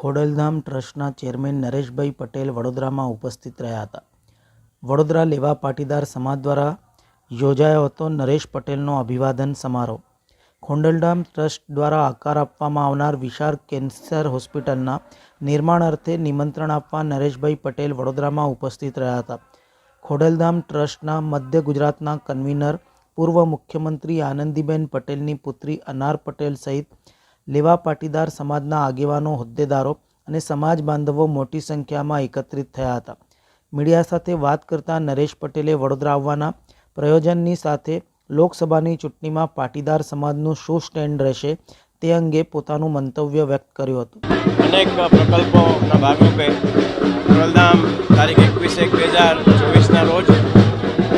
ખોડલધામ ટ્રસ્ટના ચેરમેન નરેશભાઈ પટેલ વડોદરામાં ઉપસ્થિત રહ્યા હતા. વડોદરા લેવા પાટીદાર સમાજ દ્વારા યોજાયો હતો નરેશ પટેલનો અભિવાદન સમારોહ. ખોંડલધામ ટ્રસ્ટ દ્વારા આકાર આપવામાં આવનાર વિશાળ કેન્સર હોસ્પિટલના નિર્માણ અર્થે નિમંત્રણ આપવા નરેશભાઈ પટેલ વડોદરામાં ઉપસ્થિત રહ્યા હતા. ખોડલધામ ટ્રસ્ટના મધ્ય ગુજરાતના કન્વીનર, પૂર્વ મુખ્યમંત્રી આનંદીબેન પટેલની પુત્રી અનાર પટેલ સહિત લેવા પાટીદાર સમાજના આગેવાનો, હોદ્દેદારો અને સમાજ બાંધવો મોટી સંખ્યામાં એકત્રિત થયા હતા. મીડિયા સાથે વાત કરતા નરેશ પટેલે વડોદરા આવવાના પ્રયોજનની સાથે લોકસભાની ચૂંટણીમાં પાટીદાર સમાજનું શું સ્ટેન્ડ રહેશે તે અંગે પોતાનું મંતવ્ય વ્યક્ત કર્યું હતું. અનેક પ્રકલ્પોના ભાગરૂપે ખોડલધામ તારીખ એકવીસ એક બે હજાર ચોવીસના રોજ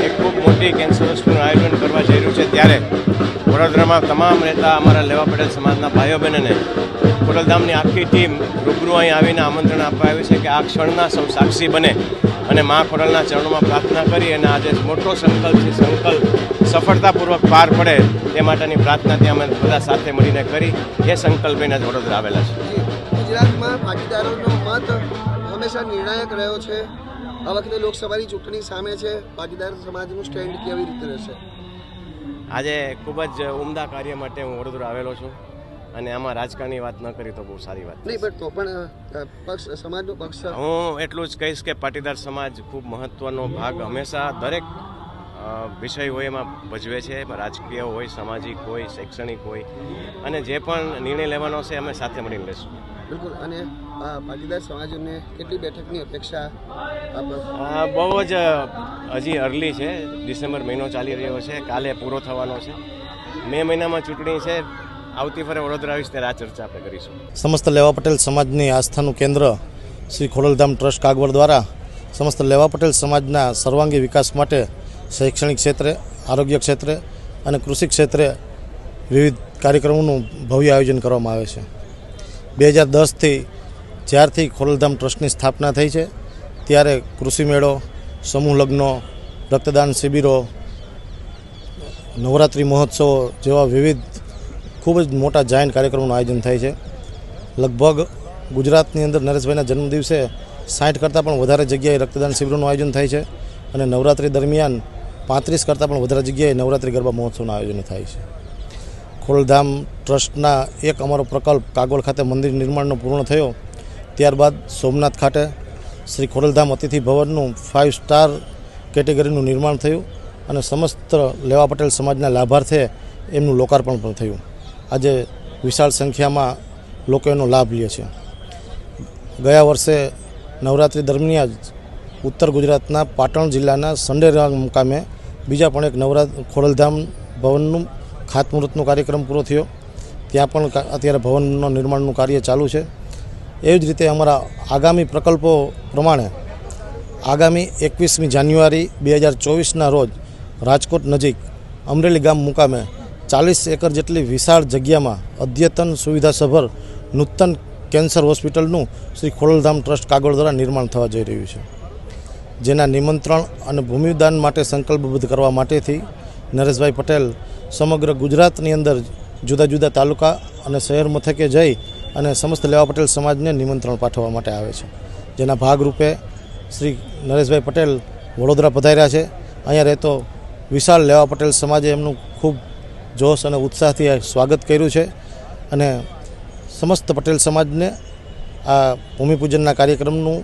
એક ખૂબ મોટી કેન્સર વસ્તુનું આયોજન કરવા જઈ રહ્યું છે. ત્યારે વડોદરામાં તમામ નેતા અમારા લેવા પટેલ સમાજના ભાઈઓ બહેનોને ખોડલધામની આખી ટીમ રૂબરૂ અહીં આવીને આમંત્રણ આપવા આવ્યું છે કે આ ક્ષણના સૌ સાક્ષી બને અને મા ખોડલના ચરણોમાં પ્રાર્થના કરી અને આજે મોટો સંકલ્પ છે, સંકલ્પ સફળતાપૂર્વક પાર પડે તે માટેની પ્રાર્થના ત્યાં અમે બધા સાથે મળીને કરી. એ સંકલ્પ લઈને વડોદરા આવેલા છે. ગુજરાતમાં પાટીદારોનો મત હંમેશા નિર્ણાયક રહ્યો છે. આ વખતે લોકસભાની ચૂંટણી સામે છે. પાટીદાર સમાજનું સ્ટેન્ડ કેવી રીતે રહેશે? આજે ખૂબ જ ઉમદા કાર્ય માટે હું વડોદરા આવેલો છું અને આમાં રાજકારણની વાત ન કરી તો બહુ સારી વાત નહીં પણ તો પણ પક્ષ સમાજનો પક્ષ હું એટલું જ કહીશ કે પાટીદાર સમાજ ખૂબ મહત્વનો ભાગ હંમેશા દરેક વિષય હોય એમાં ભજવે છે રાજકીય હોય સામાજિક હોય શૈક્ષણિક હોય અને જે પણ નિર્ણય લેવાનો છે અમે સાથે મળીને લેશું. બિલકુલ અને પાટીદાર સમાજને કેટલી બેઠકની અપેક્ષા આપ બહુ જ હજી અર્લી છે. ડિસેમ્બર મહિનો ચાલી રહ્યો છે. કાલે પૂરો થવાનો છે. મે મહિનામાં ચૂંટણી છે. આવતી ફરે વડોદરા આવીશ ત્યારે આ ચર્ચા આપણે કરીશું. સમસ્ત લેવા પટેલ સમાજની આસ્થાનું કેન્દ્ર શ્રી ખોડલધામ ટ્રસ્ટ કાગવડ દ્વારા સમસ્ત લેવા પટેલ સમાજના સર્વાંગી વિકાસ માટે શૈક્ષણિક ક્ષેત્રે આરોગ્ય ક્ષેત્રે અને કૃષિ ક્ષેત્રે વિવિધ કાર્યક્રમોનું ભવ્ય આયોજન કરવામાં આવે છે. બે હજાર દસથી જ્યારથી ખોડલધામ ટ્રસ્ટની સ્થાપના થઈ છે, ત્યારે કૃષિ મેળો, સમૂહ લગ્નો, રક્તદાન શિબિરો, નવરાત્રિ મહોત્સવો જેવા વિવિધ ખૂબ જ મોટા જાયન્ટ કાર્યક્રમોનું આયોજન થાય છે. લગભગ ગુજરાતની અંદર નરેશભાઈના જન્મદિવસે સાઠ કરતાં પણ વધારે જગ્યાએ રક્તદાન શિબિરોનું આયોજન થાય છે અને નવરાત્રિ દરમિયાન પાંત્રીસ કરતાં પણ વધારે જગ્યાએ નવરાત્રિ ગરબા મહોત્સવનું આયોજન થાય છે. ખોલધામ ટ્રસ્ટના એક અમારો પ્રકલ્પ કાગોળ ખાતે મંદિર નિર્માણનો પૂર્ણ થયો. ત્યારબાદ સોમનાથ ખાતે શ્રી ખોડલધામ અતિથિ ભવનનું ફાઇવ સ્ટાર કેટેગરીનું નિર્માણ થયું અને સમસ્ત લેવા પટેલ સમાજના લાભાર્થે એમનું લોકાર્પણ પણ થયું. આજે વિશાળ સંખ્યામાં લોકો એનો લાભ લે છે. ગયા વર્ષે નવરાત્રિ દરમિયાન ઉત્તર ગુજરાતના પાટણ જિલ્લાના સંડેરા મુકામે બીજા પણ એક નવરાત ખોડલધામ ભવનનું ખાતમુહૂર્તનો કાર્યક્રમ પૂરો થયો. ત્યાં પણ અત્યારે ભવનનું નિર્માણનું કાર્ય ચાલુ છે. એવી જ રીતે અમારા આગામી પ્રકલ્પો પ્રમાણે આગામી એકવીસમી જાન્યુઆરી બે હજાર ચોવીસના રોજ રાજકોટ નજીક અમરેલી ગામ મુકામે ચાલીસ એકર જેટલી વિશાળ જગ્યામાં અદ્યતન સુવિધાસભર નૂતન કેન્સર હોસ્પિટલનું શ્રી ખોડલધામ ટ્રસ્ટ કાગળ દ્વારા નિર્માણ થવા જઈ રહ્યું છે. જેના નિમંત્રણ અને ભૂમિદાન માટે સંકલ્પબદ્ધ કરવા માટેથી નરેશભાઈ પટેલ સમગ્ર ગુજરાતની અંદર જુદા જુદા તાલુકા અને શહેર મથકે જઈ અને સમસ્ત લેવા પટેલ સમાજને નિમંત્રણ પાઠવવા માટે આવે છે. જેના ભાગરૂપે શ્રી નરેશભાઈ પટેલ વડોદરા પધાર્યા છે. અહીંયા રહેતો વિશાળ લેવા પટેલ સમાજે એમનું ખૂબ જોશ અને ઉત્સાહથી સ્વાગત કર્યું છે. અને સમસ્ત પટેલ સમાજને આ ભૂમિપૂજનના કાર્યક્રમનું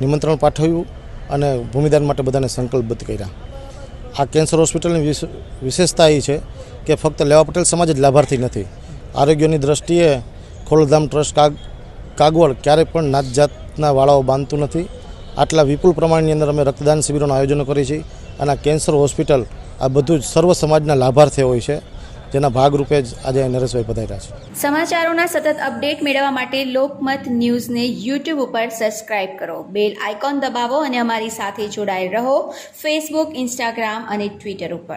નિમંત્રણ પાઠવ્યું અને ભૂમિદાન માટે બધાને સંકલ્પબદ્ધ કર્યા. આ કેન્સર હોસ્પિટલની વિશ- વિશેષતા એ છે કે ફક્ત લેવા પટેલ સમાજ જ લાભાર્થી નથી. આરોગ્યની દ્રષ્ટિએ ખોડલધામ ટ્રસ્ટ કાગ, કાગવડ ક્યારેય પણ નાત જાતના વાળાઓ બાંધતું નથી. આટલા વિપુલ પ્રમાણની અંદર અમે રક્તદાન શિબિરોનું આયોજન કરીએ છીએ અને કેન્સર હોસ્પિટલ આ બધું જ સર્વ સમાજના લાભાર્થી હોય છે, જેના ભાગરૂપે જ આજે નરેશભાઈ પધાર્યા છે. સમાચારોના સતત અપડેટ મેળવવા માટે લોકમત ન્યૂઝને યુટ્યુબ ઉપર સબસ્ક્રાઇબ કરો. બેલ આઇકોન દબાવો અને અમારી સાથે જોડાયેલ રહો ફેસબુક, ઇન્સ્ટાગ્રામ અને ટ્વિટર ઉપર.